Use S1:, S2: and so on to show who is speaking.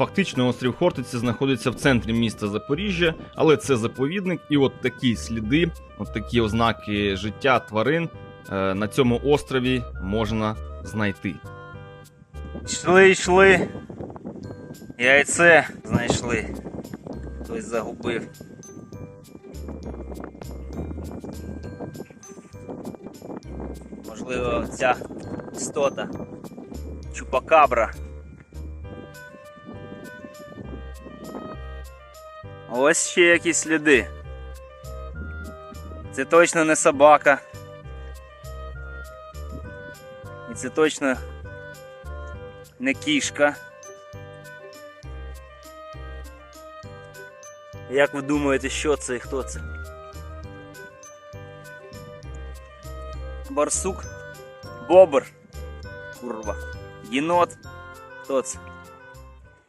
S1: Фактично, острів Хортиця знаходиться в центрі міста Запоріжжя, але це заповідник, і от такі сліди, от такі ознаки життя тварин е, на цьому острові можна знайти.
S2: Йшли, йшли. Яйце знайшли. Хтось загубив. Можливо, ця істота. Чупакабра. Ось ще якісь сліди. Це точно не собака. І це точно не кішка. Як ви думаєте, що це і хто це? Барсук? Бобр. Курва. Єнот. Хто це?